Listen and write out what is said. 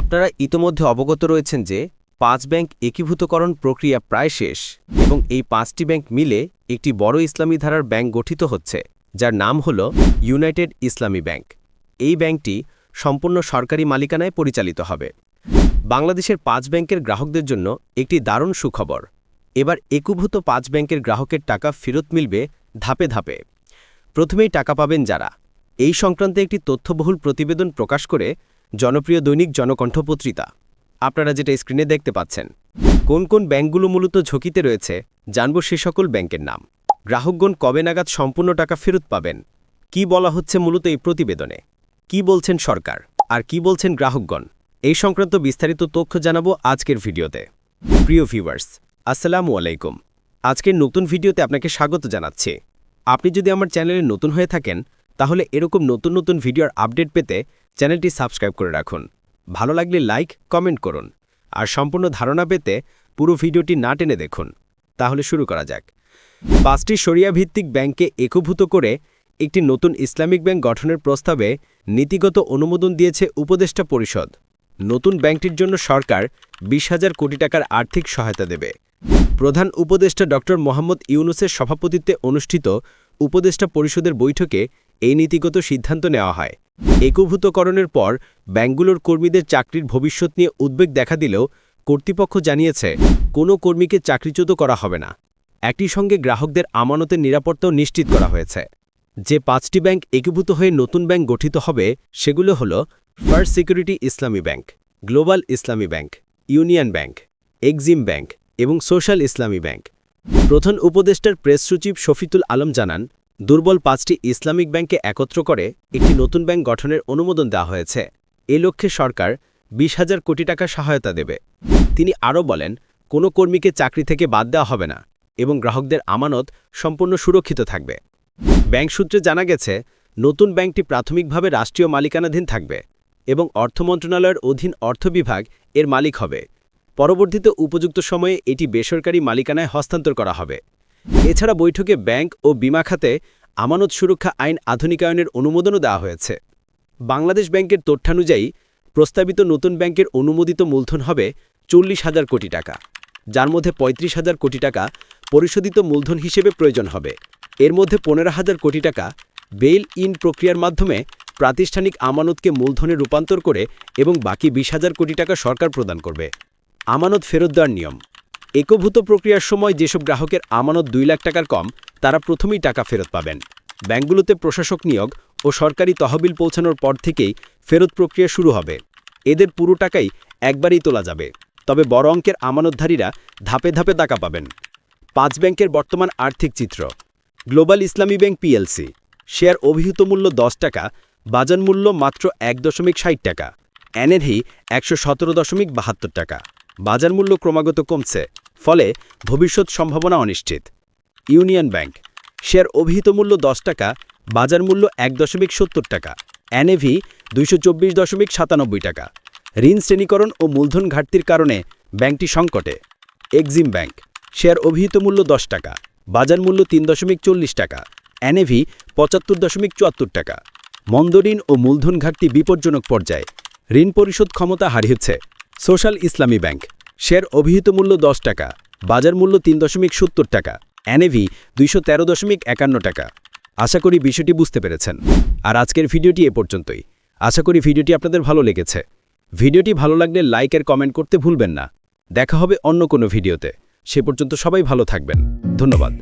আপনারা ইতোমধ্যে অবগত রয়েছেন যে পাঁচ ব্যাংক একীভূতকরণ প্রক্রিয়া প্রায় শেষ এবং এই পাঁচটি ব্যাংক মিলে একটি বড় ইসলামী ধারার ব্যাংক গঠিত হচ্ছে, যার নাম হল ইউনাইটেড ইসলামী ব্যাংক। এই ব্যাংকটি সম্পূর্ণ সরকারি মালিকানায় পরিচালিত হবে। বাংলাদেশের পাঁচ ব্যাংকের গ্রাহকদের জন্য একটি দারুণ সুখবর। এবার একীভূত পাঁচ ব্যাংকের গ্রাহকের টাকা ফেরত মিলবে ধাপে ধাপে। প্রথমেই টাকা পাবেন যারা। এই সংক্রান্তে একটি তথ্যবহুল প্রতিবেদন প্রকাশ করে জনপ্রিয় দৈনিক জনকণ্ঠ পত্রিকা। আপনারা যেটা স্ক্রিনে দেখতে পাচ্ছেন। কোন কোন ব্যাংকগুলো মূলত ঝুঁকিতে রয়েছে, জানব সে সকল ব্যাংকের নাম। গ্রাহকগণ কবে নাগাদ সম্পূর্ণ টাকা ফেরত পাবেন? কি বলা হচ্ছে মূলত এই প্রতিবেদনে? কি বলছেন সরকার? আর কি বলছেন গ্রাহকগণ? এই সংক্রান্ত বিস্তারিত তথ্য জানাব আজকের ভিডিওতে। প্রিয় ভিউয়ার্স, আসসালামু আলাইকুম। আজকের নতুন ভিডিওতে আপনাকে স্বাগত জানাচ্ছি। আপনি যদি আমার চ্যানেলে নতুন হয়ে থাকেন তাহলে এরকম নতুন নতুন ভিডিওর আপডেট পেতে চ্যানেলটি সাবস্ক্রাইব করে রাখুন। ভালো লাগলে লাইক, কমেন্ট করুন। আর সম্পূর্ণ ধারণা পেতে পুরো ভিডিওটি না টেনে দেখুন। তাহলে শুরু করা যাক। পাঁচটি শরিয়া ভিত্তিক ব্যাংকে একভূত করে একটি নতুন ইসলামিক ব্যাংক গঠনের প্রস্তাবে নীতিগত অনুমোদন দিয়েছে উপদেষ্টা পরিষদ। নতুন ব্যাংকটির জন্য সরকার বিশ হাজার কোটি টাকার আর্থিক সহায়তা দেবে। প্রধান উপদেষ্টা ড মোহাম্মদ ইউনুসের সভাপতিত্বে অনুষ্ঠিত উপদেষ্টা পরিষদের বৈঠকে এই নীতিগত সিদ্ধান্ত নেওয়া হয়। একীভূতকরণের পর ব্যাংকগুলোর কর্মীদের চাকরির ভবিষ্যৎ নিয়ে উদ্বেগ দেখা দিলেও কর্তৃপক্ষ জানিয়েছে, কোনো কর্মীকে চাকরিচ্যুত করা হবে না। একই সঙ্গে গ্রাহকদের আমানতের নিরাপত্তাও নিশ্চিত করা হয়েছে। যে পাঁচটি ব্যাংক একীভূত হয়ে নতুন ব্যাংক গঠিত হবে, সেগুলো হল First Security Islami Bank, Global Islami Bank, Union Bank, Exim Bank এবং সোশ্যাল ইসলামী ব্যাংক। প্রধান উপদেষ্টার প্রেস সচিব শফিতুল আলম জানান দুর্বল পাঁচটি ইসলামিক ব্যাংকে একত্র করে একটি নতুন ব্যাংক গঠনের অনুমোদন দেওয়া হয়েছে। এ লক্ষ্যে সরকার বিশ হাজার কোটি টাকা সহায়তা দেবে। তিনি আরও বলেন, কোনো কর্মীকে চাকরি থেকে বাদ দেওয়া হবে না এবং গ্রাহকদের আমানত সম্পূর্ণ সুরক্ষিত থাকবে। ব্যাংক সূত্রে জানা গেছে, নতুন ব্যাংকটি প্রাথমিকভাবে রাষ্ট্রীয় মালিকানাধীন থাকবে এবং অর্থ মন্ত্রণালয়ের অধীন অর্থ বিভাগ এর মালিক হবে। পরবর্তীতে উপযুক্ত সময়ে এটি বেসরকারি মালিকানায় হস্তান্তর করা হবে। এছাড়া বৈঠকে ব্যাংক ও বিমা খাতে আমানত সুরক্ষা আইন আধুনিকায়নের অনুমোদনও দেওয়া হয়েছে। বাংলাদেশ ব্যাংকের তথ্যানুযায়ী, প্রস্তাবিত নতুন ব্যাংকের অনুমোদিত মূলধন হবে চল্লিশ হাজার কোটি টাকা। যার মধ্যে পঁয়ত্রিশ হাজার কোটি টাকা পরিশোধিত মূলধন হিসেবে প্রয়োজন হবে। এর মধ্যে পনেরো হাজার কোটি টাকা বেইল ইন প্রক্রিয়ার মাধ্যমে প্রাতিষ্ঠানিক আমানতকে মূলধনে রূপান্তর করে এবং বাকি বিশ হাজার কোটি টাকা সরকার প্রদান করবে। আমানত ফেরত দেওয়ার নিয়ম। একভূত প্রক্রিয়ার সময় যেসব গ্রাহকের আমানত দুই লাখ টাকার কম তারা প্রথমেই টাকা ফেরত পাবেন। ব্যাংকগুলোতে প্রশাসক নিয়োগ ও সরকারি তহবিল পৌঁছানোর পর থেকেই ফেরত প্রক্রিয়া শুরু হবে। এদের পুরো টাকাই একবারই তোলা যাবে। তবে বড় অঙ্কের আমানতধারীরা ধাপে ধাপে টাকা পাবেন। পাঁচ ব্যাংকের বর্তমান আর্থিক চিত্র। Global Islami bank PLC. Share অভিহিত মূল্য দশ টাকা বাজার মূল্য মাত্র এক দশমিক ষাট টাকা। এনএভি একশো সতেরো দশমিক বাহাত্তর টাকা। বাজার মূল্য ক্রমাগত কমছে, ফলে ভবিষ্যৎ সম্ভাবনা অনিশ্চিত। Union bank. শেয়ার অভিহিত মূল্য দশ টাকা, বাজার মূল্য এক দশমিক সত্তর টাকা, এনএভি দুইশো চব্বিশ দশমিক সাতানব্বই টাকা। ঋণ শ্রেণীকরণ ও মূলধন ঘাটতির কারণে ব্যাংকটি সংকটে। এক্সিম ব্যাংক, শেয়ার অভিহিত মূল্য দশ টাকা, বাজার মূল্য তিন দশমিক চল্লিশ টাকা, এনএভি পঁচাত্তর দশমিক চুয়াত্তর টাকা। মন্দঋণ ও মূলধন ঘাটতি বিপজ্জনক পর্যায়ে ঋণ পরিশোধ ক্ষমতা হারিয়েছে সোশ্যাল ইসলামী ব্যাংক। শেয়ার অভিহিত মূল্য দশ টাকা, বাজার মূল্য তিন দশমিক সত্তর টাকা এনএভি দুইশো দশমিক একান্ন টাকা। আশা করি বিষয়টি বুঝতে পেরেছেন। আর আজকের ভিডিওটি এ পর্যন্তই। আশা করি ভিডিওটি আপনাদের ভালো লেগেছে। ভিডিওটি ভালো লাগলে লাইক আর কমেন্ট করতে ভুলবেন না। দেখা হবে অন্য কোনো ভিডিওতে। সে পর্যন্ত সবাই ভালো থাকবেন। ধন্যবাদ।